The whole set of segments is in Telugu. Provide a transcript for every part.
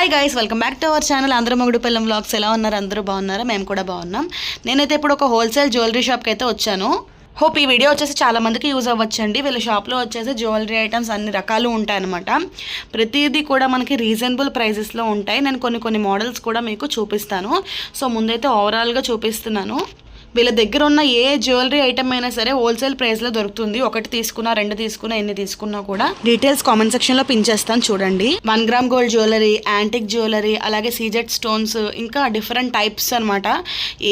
Hi guys welcome back to our channel అందరూ మొగుడుపల్లం వ్లాగ్స్ ఎలా ఉన్నారు? అందరూ బాగున్నారా? మేము కూడా బాగున్నాం. నేనైతే ఇప్పుడు ఒక హోల్సేల్ జ్యువెలరీ షాప్కి అయితే వచ్చాను. హోప్ ఈ వీడియో వచ్చేసి చాలా మందికి యూజ్ అవ్వచ్చండి. వీళ్ళ షాప్లో వచ్చేసి జ్యువెలరీ ఐటమ్స్ అన్ని రకాలు ఉంటాయన్నమాట. ప్రతిదీ కూడా మనకి రీజనబుల్ ప్రైజెస్లో ఉంటాయి. నేను కొన్ని కొన్ని మోడల్స్ కూడా మీకు చూపిస్తాను. సో ముందైతే ఓవరాల్గా చూపిస్తున్నాను. వీళ్ళ దగ్గర ఉన్న ఏ జ్యువెలరీ ఐటమ్ అయినా సరే హోల్సేల్ ప్రైస్లో దొరుకుతుంది. ఒకటి తీసుకున్నా రెండు తీసుకున్నా ఎన్ని తీసుకున్నా కూడా. డీటెయిల్స్ కామెంట్ సెక్షన్లో పిన్ చేస్తాను చూడండి. One gram gold jewellery antique jewellery అలాగే సీజెట్ స్టోన్స్ ఇంకా డిఫరెంట్ టైప్స్ అన్నమాట.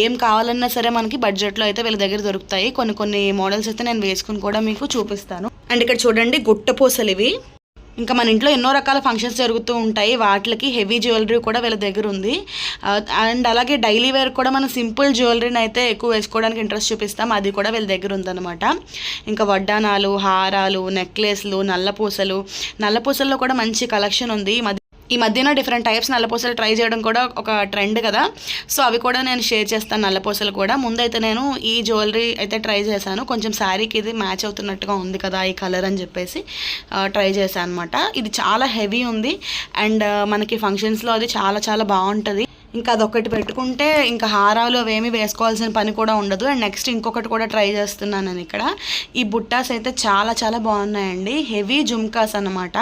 ఏం కావాలన్నా సరే మనకి బడ్జెట్లో అయితే వీళ్ళ దగ్గర దొరుకుతాయి. కొన్ని కొన్ని మోడల్స్ అయితే నేను వేసుకుని కూడా మీకు చూపిస్తాను. అండ్ ఇక్కడ చూడండి గుట్ట పూసలు ఇవి ఇంకా మన ఇంట్లో ఎన్నో రకాల ఫంక్షన్స్ జరుగుతూ ఉంటాయి. వాటికి హెవీ జ్యువెలరీ కూడా వీళ్ళ దగ్గర ఉంది. అండ్ అలాగే డైలీ వేర్ కూడా మనం సింపుల్ జ్యువెలరీని అయితే ఎక్కువ వేసుకోవడానికి ఇంట్రెస్ట్ చూపిస్తాం. అది కూడా వీళ్ళ దగ్గర ఉందన్నమాట. ఇంకా వడ్డానాలు హారాలు నెక్లెస్లు నల్లపూసలు నల్లపూసల్లో కూడా మంచి కలెక్షన్ ఉంది. ఈ మధ్యన డిఫరెంట్ టైప్స్ నల్లపూసలు ట్రై చేయడం కూడా ఒక ట్రెండ్ కదా. సో అవి కూడా నేను షేర్ చేస్తాను నల్లపూసలు కూడా. ముందైతే నేను ఈ జ్యువెలరీ అయితే ట్రై చేశాను. కొంచెం శారీకి ఇది మ్యాచ్ అవుతున్నట్టుగా ఉంది కదా ఈ కలర్ అని చెప్పేసి ట్రై చేశాను అనమాట ఇది చాలా హెవీ ఉంది. అండ్ మనకి ఫంక్షన్స్లో అది చాలా చాలా బాగుంటుంది. ఇంకా అదొకటి పెట్టుకుంటే ఇంకా హారాలు అవేమి వేసుకోవాల్సిన పని కూడా ఉండదు. అండ్ నెక్స్ట్ ఇంకొకటి కూడా ట్రై చేస్తున్నాను నేను ఇక్కడ. ఈ బుట్టాస్ అయితే చాలా చాలా బాగున్నాయండి. హెవీ జుమ్కాస్ అన్నమాట.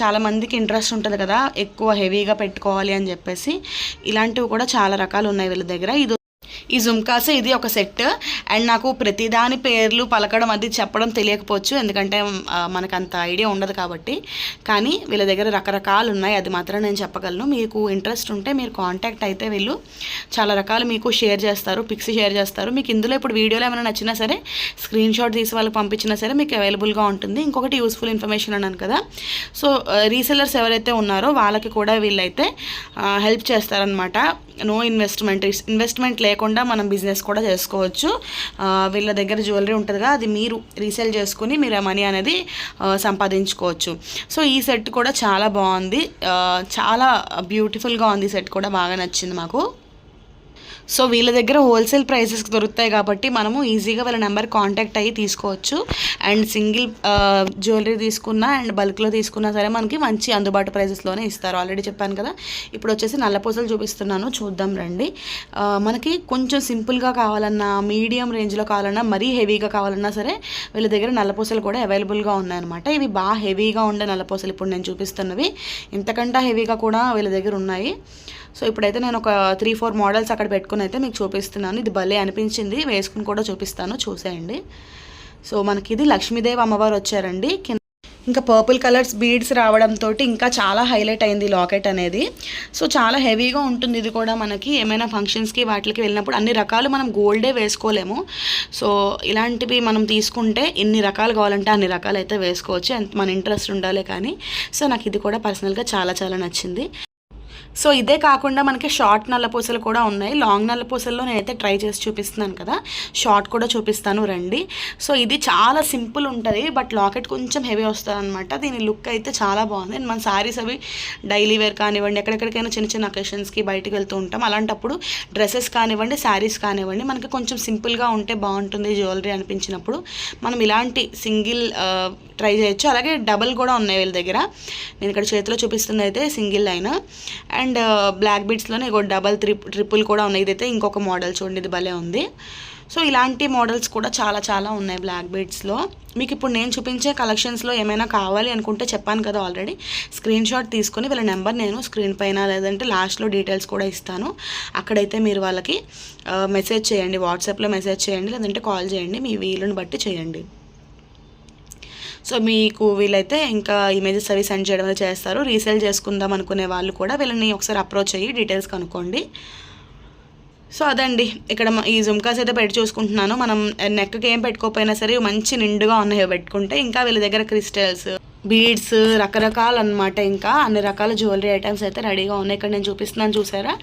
చాలామందికి చాలా మందికి ఇంట్రెస్ట్ ఉంటుంది కదా ఎక్కువ హెవీగా పెట్టుకోవాలి అని చెప్పేసి. ఇలాంటివి కూడా చాలా రకాలు ఉన్నాయి వీళ్ళ దగ్గర. ఇది ఈ జుమ్కాస్ ఇది ఒక సెట్ అండ్ నాకు ప్రతిదాని పేర్లు పలకడం అది చెప్పడం తెలియకపోవచ్చు. ఎందుకంటే మనకు అంత ఐడియా ఉండదు కాబట్టి. కానీ వీళ్ళ దగ్గర రకరకాలు ఉన్నాయి. అది మాత్రం నేను చెప్పగలను. మీకు ఇంట్రెస్ట్ ఉంటే మీరు కాంటాక్ట్ అయితే వీళ్ళు చాలా రకాలు మీకు షేర్ చేస్తారు పిక్స్ షేర్ చేస్తారు. మీకు ఇందులో ఇప్పుడు వీడియోలో ఏమైనా నచ్చినా సరే స్క్రీన్ షాట్ తీసి వాళ్ళకి పంపించినా సరే మీకు అవైలబుల్గా ఉంటుంది. ఇంకొకటి యూస్ఫుల్ ఇన్ఫర్మేషన్ అన్నాను కదా. సో రీసెల్లర్స్ ఎవరైతే ఉన్నారో వాళ్ళకి కూడా వీళ్ళైతే హెల్ప్ చేస్తారనమాట నో ఇన్వెస్ట్మెంట్ ఇన్వెస్ట్మెంట్ లేకుండా మనం బిజినెస్ కూడా చేసుకోవచ్చు. వీళ్ళ దగ్గర జ్యువెలరీ ఉంటుందిగా అది మీరు రీసేల్ చేసుకుని మీరు ఆ మనీ అనేది సంపాదించుకోవచ్చు. సో ఈ సెట్ కూడా చాలా బాగుంది. చాలా బ్యూటిఫుల్గా ఉంది సెట్ కూడా బాగా నచ్చింది మాకు. సో వీళ్ళ దగ్గర హోల్సేల్ ప్రైసెస్కి దొరుకుతాయి కాబట్టి మనము ఈజీగా వాళ్ళ నెంబర్ కాంటాక్ట్ అయ్యి తీసుకోవచ్చు. అండ్ సింగిల్ జ్యువెలరీ తీసుకున్నా అండ్ బల్క్లో తీసుకున్నా సరే మనకి మంచి అందుబాటు ప్రైసెస్లోనే ఇస్తారు. ఆల్రెడీ చెప్పాను కదా. ఇప్పుడు వచ్చేసి నల్లపూసలు చూపిస్తున్నాను. చూద్దాం రండి. మనకి కొంచెం సింపుల్గా కావాలన్నా మీడియం రేంజ్లో కావాలన్నా మరీ హెవీగా కావాలన్నా సరే వీళ్ళ దగ్గర నల్లపూసలు కూడా అవైలబుల్గా ఉన్నాయన్నమాట. ఇవి బాగా హెవీగా ఉండే నల్లపూసలు ఇప్పుడు నేను చూపిస్తున్నవి. ఇంతకంటే హెవీగా కూడా వీళ్ళ దగ్గర ఉన్నాయి. సో ఇప్పుడైతే నేను ఒక త్రీ ఫోర్ మోడల్స్ అక్కడ పెట్టుకుని అయితే మీకు చూపిస్తున్నాను. ఇది భలే అనిపించింది. వేసుకుని కూడా చూపిస్తాను. చూసేయండి. సో మనకి ఇది లక్ష్మీదేవి అమ్మవారు వచ్చారండి. ఇంకా పర్పుల్ కలర్స్ బీడ్స్ రావడంతో ఇంకా చాలా హైలైట్ అయింది లాకెట్ అనేది. సో చాలా హెవీగా ఉంటుంది ఇది కూడా మనకి. ఏమైనా ఫంక్షన్స్కి వాటికి వెళ్ళినప్పుడు అన్ని రకాలు మనం గోల్డే వేసుకోలేము. సో ఇలాంటివి మనం తీసుకుంటే ఎన్ని రకాలు కావాలంటే అన్ని రకాలు అయితే వేసుకోవచ్చు. మన ఇంట్రెస్ట్ ఉండాలి కానీ. సో నాకు ఇది కూడా పర్సనల్గా చాలా చాలా నచ్చింది. సో ఇదే కాకుండా మనకి షార్ట్ నల్లపూసలు కూడా ఉన్నాయి. లాంగ్ నల్లపూసల్లో నేనైతే ట్రై చేసి చూపిస్తున్నాను కదా. షార్ట్ కూడా చూపిస్తాను రండి. సో ఇది చాలా సింపుల్ ఉంటుంది బట్ లాకెట్ కొంచెం హెవీ వస్తుంది అనమాట దీని లుక్ అయితే చాలా బాగుంది. అండ్ మన శారీస్ అవి డైలీ వేర్ కానివ్వండి ఎక్కడెక్కడికైనా చిన్న చిన్న అకేషన్స్కి బయటికి వెళ్తూ ఉంటాం. అలాంటప్పుడు డ్రెస్సెస్ కానివ్వండి శారీస్ కానివ్వండి మనకి కొంచెం సింపుల్గా ఉంటే బాగుంటుంది జ్యువెలరీ అనిపించినప్పుడు. మనం ఇలాంటి సింగిల్ ట్రై చేయొచ్చు. అలాగే డబల్ కూడా ఉన్నాయి వీళ్ళ దగ్గర. నేను ఇక్కడ చేతిలో చూపిస్తుంది అయితే సింగిల్ లైన్. అండ్ బ్లాక్ బీడ్స్లోనే ఇగో డబల్ త్రిప్ ట్రిపుల్ కూడా ఉన్నాయి. ఇదైతే ఇంకొక మోడల్ చూడండి. ఇది భలే ఉంది. సో ఇలాంటి మోడల్స్ కూడా చాలా చాలా ఉన్నాయి బ్లాక్ బీడ్స్లో మీకు ఇప్పుడు నేను చూపించే కలెక్షన్స్లో ఏమైనా కావాలి అనుకుంటే చెప్పాను కదా ఆల్రెడీ. స్క్రీన్ షాట్ తీసుకొని వీళ్ళ నెంబర్ నేను స్క్రీన్ పైన లేదంటే లాస్ట్లో డీటెయిల్స్ కూడా ఇస్తాను. అక్కడైతే మీరు వాళ్ళకి మెసేజ్ చేయండి. వాట్సాప్లో మెసేజ్ చేయండి. లేదంటే కాల్ చేయండి. మీ వీలుని బట్టి చేయండి. సో మీకు వీలైతే ఇంకా ఇమేజెస్ అవి సెండ్ చేయడం చేస్తారు. రీసేల్ చేసుకుందాం అనుకునే వాళ్ళు కూడా వీళ్ళని ఒకసారి అప్రోచ్ అయ్యి డీటెయిల్స్ కనుక్కోండి. సో అదండి. ఇక్కడ ఈ జుమ్కాస్ అయితే పెట్టి చూసుకుంటున్నాను. మనం నెక్కి ఏం పెట్టుకోకపోయినా సరే మంచి నిండుగా ఉన్నాయో పెట్టుకుంటే ఇంకా వీళ్ళ దగ్గర క్రిస్టల్స్ బీడ్స్ రకరకాలు అనమాట ఇంకా. అన్ని రకాల జ్యువెలరీ ఐటమ్స్ అయితే రెడీగా ఉన్నాయి. ఇక్కడ నేను చూపిస్తున్నాను చూసారా?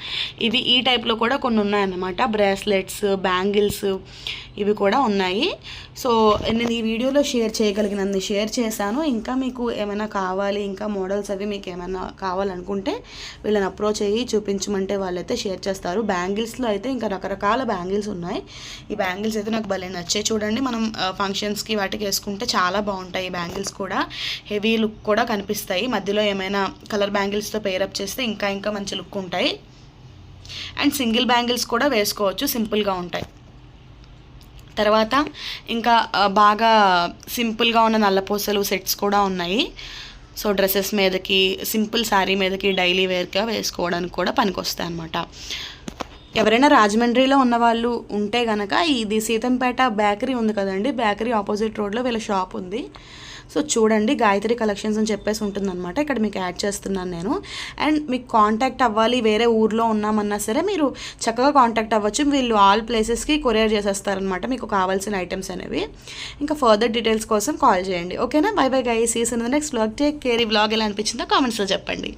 ఇవి ఈ టైప్లో కూడా కొన్ని ఉన్నాయన్నమాట. బ్రాస్లెట్స్ బ్యాంగిల్స్ ఇవి కూడా ఉన్నాయి. సో నేను ఈ వీడియోలో షేర్ చేయగలిగినన్ని షేర్ చేశాను. ఇంకా మీకు ఏమైనా కావాలి ఇంకా మోడల్స్ అవి మీకు ఏమైనా కావాలనుకుంటే వీళ్ళని అప్రోచ్ అయ్యి చూపించమంటే వాళ్ళైతే షేర్ చేస్తారు. బ్యాంగిల్స్లో అయితే ఇంకా రకరకాల బ్యాంగిల్స్ ఉన్నాయి. ఈ బ్యాంగిల్స్ అయితే నాకు భలే నచ్చాయి. చూడండి మనం ఫంక్షన్స్కి వాటికి వేసుకుంటే చాలా బాగుంటాయి ఈ బ్యాంగిల్స్ కూడా. హెవీ లుక్ కూడా కనిపిస్తాయి. మధ్యలో ఏమైనా కలర్ బ్యాంగిల్స్తో పేరప్ చేస్తే ఇంకా ఇంకా మంచి లుక్ ఉంటాయి. అండ్ సింగిల్ బ్యాంగిల్స్ కూడా వేసుకోవచ్చు సింపుల్గా ఉంటాయి. తర్వాత ఇంకా బాగా సింపుల్గా ఉన్న నల్లపూసలు సెట్స్ కూడా ఉన్నాయి. సో డ్రెస్సెస్ మీదకి సింపుల్ శారీ మీదకి డైలీ వేర్గా వేసుకోవడానికి కూడా పనికొస్తాయి అనమాట ఎవరైనా రాజమండ్రిలో ఉన్న వాళ్ళు ఉంటే గనక ఇది సీతంపేట బేకరీ ఉంది కదండి. బేకరీ ఆపోజిట్ రోడ్లో వీళ్ళ షాప్ ఉంది. సో చూడండి గాయత్రి కలెక్షన్స్ అని చెప్పేసి ఉంటుందన్నమాట. ఇక్కడ మీకు యాడ్ చేస్తున్నాను నేను. అండ్ మీకు కాంటాక్ట్ అవ్వాలి వేరే ఊర్లో ఉన్నామన్నా సరే మీరు చక్కగా కాంటాక్ట్ అవ్వచ్చు. వీళ్ళు ఆల్ ప్లేసెస్కి కొరియర్ చేసేస్తారనమాట మీకు కావాల్సిన ఐటమ్స్ అనేవి. ఇంకా ఫర్దర్ డీటెయిల్స్ కోసం కాల్ చేయండి. ఓకేనా? Bye bye guy sees in the next vlog take care ఈ బ్లాగ్ ఎలా అనిపించిందో కామెంట్స్లో చెప్పండి.